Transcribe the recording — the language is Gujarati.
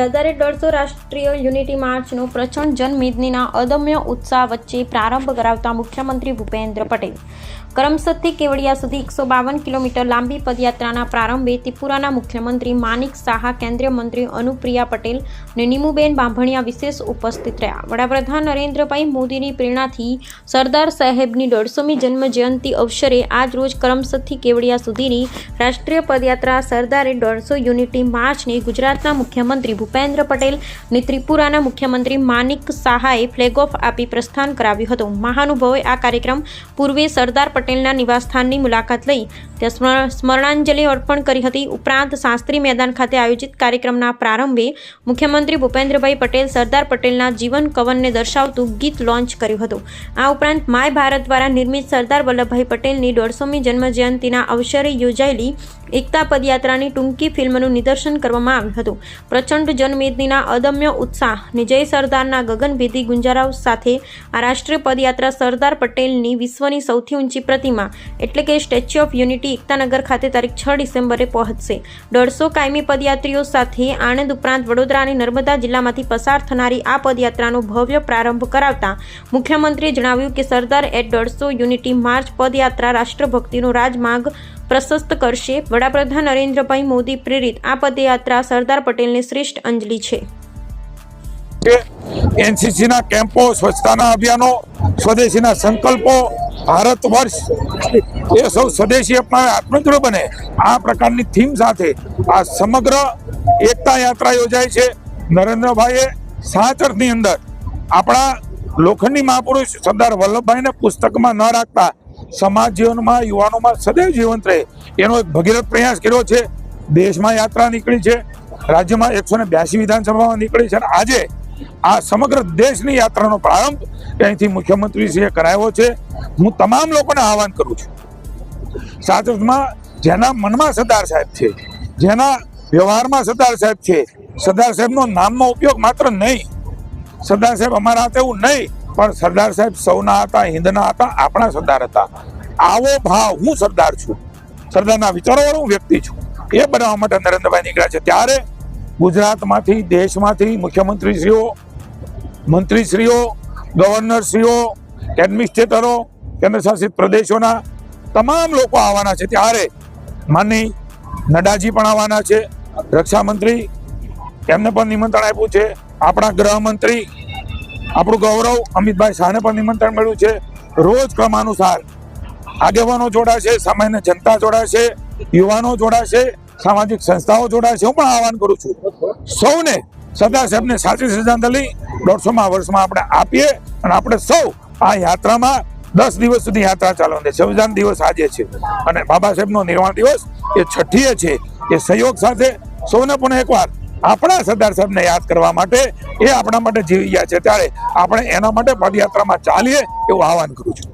સરદારે દોઢસો રાષ્ટ્રીય યુનિટી માર્ચનો પ્રચંડ જનમેદનીના અદમ્ય ઉત્સાહ વચ્ચે પ્રારંભ કરાવતા મુખ્યમંત્રી ભૂપેન્દ્ર પટેલ. કરમસદથી કેવડિયા સુધી એકસો બાવન કિલોમીટર લાંબી પદયાત્રાના પ્રારંભે ત્રિપુરાના મુખ્યમંત્રી માનિક સાહા, કેન્દ્રીય મંત્રી અનુપ્રિયા પટેલ અને નીમુબેન બાંભણિયા વિશેષ ઉપસ્થિત રહ્યા. વડાપ્રધાન નરેન્દ્રભાઈ મોદીની પ્રેરણાથી સરદાર સાહેબની દોઢસોમી જન્મ જયંતિ અવસરે આજ રોજ કરમસદથી કેવડિયા સુધીની રાષ્ટ્રીય પદયાત્રા સરદારે દોઢસો યુનિટી માર્ચને ગુજરાતના મુખ્યમંત્રી ભૂપેન્દ્ર પટેલ અને ત્રિપુરાના મુખ્યમંત્રી માનિક સાહાએ ફ્લેગ ઓફ આપી પ્રસ્થાન કરાવ્યું હતું. મહાનુભાવોએ આ કાર્યક્રમ પૂર્વે સરદાર પટેલના નિવાસસ્થાનની મુલાકાત લઈ ત્યાં સ્મર- સ્મરણાંજલિ અર્પણ કરી હતી. ઉપરાંત શાસ્ત્રી મેદાન ખાતે આયોજિત કાર્યક્રમના પ્રારંભે મુખ્યમંત્રી ભૂપેન્દ્રભાઈ પટેલ સરદાર પટેલના જીવન કવનને દર્શાવતું ગીત લોન્ચ કર્યું હતું. આ ઉપરાંત માય ભારત દ્વારા નિર્મિત સરદાર વલ્લભભાઈ પટેલની દોઢસોમી જન્મજયંતિના અવસરે યોજાયેલી એકતા પદયાત્રાની ટૂંકી ફિલ્મનું નિદર્શન કરવામાં આવ્યું હતું. પ્રચંડ જનમેદનીના અદમ્ય ઉત્સાહ અને સરદારના ગગનભેદી ગુંજારાવ સાથે આ રાષ્ટ્રીય પદયાત્રા સરદાર પટેલની વિશ્વની સૌથી ઊંચી પ્રતિમા એટલે કે સ્ટેચ્યુ ઓફ યુનિટી એકતાનગર ખાતે તારીખ છ ડિસેમ્બરે પહોંચશે. દોઢસો કાયમી પદયાત્રીઓ સાથે આણંદ ઉપરાંત વડોદરા અને નર્મદા જિલ્લામાંથી પસાર થનારી આ પદયાત્રાનો ભવ્ય પ્રારંભ કરાવતા મુખ્યમંત્રીએ જણાવ્યું કે સરદાર એટ દોઢસો યુનિટી માર્ચ પદયાત્રા રાષ્ટ્રભક્તિનો રાજમાર્ગ પ્રશસ્ત કરશે. વડાપ્રધાન નરેન્દ્રભાઈ મોદી પ્રેરિત આ પદયાત્રા સરદાર પટેલની શ્રેષ્ઠ અંજલિ છે. એનસીસીના કેમ્પો, સ્વચ્છતાના અભિયાનો, સ્વદેશીના સંકલ્પો, ભારત વર્ષ. એ સૌ સ્વદેશી અપનાવે આત્મનિર્ભર બને. આ પ્રકારની થીમ સાથે આ સમગ્ર એકતા યાત્રા યોજાય છે. નરેન્દ્રભાઈએ સાત અર્થની અંદર આપણા લોખંડી મહાપુરુષ સરદાર વલ્લભભાઈને પુસ્તકમાં ન રાખતા સમાજ જીવનમાં યુવાનોમાં સદૈવ જીવંત રહે. એનો એક ભગીરથ પ્રયાસ કર્યો છે. દેશમાં યાત્રા નીકળી છે. રાજ્યમાં એકસો ને બ્યાસી વિધાનસભામાં નીકળી છે. અને આજે આ સમગ્ર દેશની યાત્રાનો પ્રારંભ અહીંથી મુખ્યમંત્રીશ્રીએ કરાવ્યો છે. હું તમામ લોકોને આહવાન કરું છું. સાચમાં જેના મનમાં સરદાર સાહેબ છે, જેના વ્યવહારમાં સરદાર સાહેબ છે, સરદાર સાહેબનો નામનો ઉપયોગ માત્ર નહીં. સરદાર સાહેબ અમારા હાથે એવું નહીં પણ સરદાર સાહેબ સૌના હતા હિન્દના હતા, આપણા સરદાર હતા. આવો ભાવ, હું સરદાર છું. સરદારના વિચારોવાળો હું વ્યક્તિ છું. એ બનાવવા માટે નરેન્દ્રભાઈ નીકળ્યા છે. ત્યારે ગુજરાતમાંથી, દેશમાંથી મુખ્યમંત્રીશ્રીઓ, મંત્રીશ્રીઓ, ગવર્નરશ્રીઓ, એડમિનિસ્ટ્રેટરો, કેન્દ્રશાસિત પ્રદેશોના તમામ લોકો આવવાના છે. ત્યારે માનની નડાજી પણ આવવાના છે. રક્ષામંત્રી એમને પણ નિમંત્રણ આપ્યું છે. આપણા ગૃહમંત્રી આપણું ગૌરવ અમિતભાઈ શાહને પણ નિમંત્રણ મળ્યું છે. રોજ ક્રમાનુસાર આગેવાનો જોડાશે, સામાન્ય જનતા જોડાશે, યુવાનો જોડાશે, સામાજિક સંસ્થાઓ જોડાશે. હું પણ આહવાન કરું છું. સૌને સરદાર સાહેબને સાચી શ્રદ્ધાંજલિ દોઢસોમાં વર્ષમાં આપણે આપીએ અને આપણે સૌ આ યાત્રામાં દસ દિવસ સુધી યાત્રા ચાલવાની છે. સંવિધાન દિવસ આજે છે અને બાબા સાહેબનો નિર્વાણ દિવસ એ છઠ્ઠીએ છે. એ સહયોગ સાથે સૌને પણ એકવાર આપણા સરદાર સાહેબને યાદ કરવા માટે એ આપણા માટે જીવી ગયા છે. ત્યારે આપણે એના માટે પદયાત્રામાં ચાલીએ એવું આહવાન કરું છું.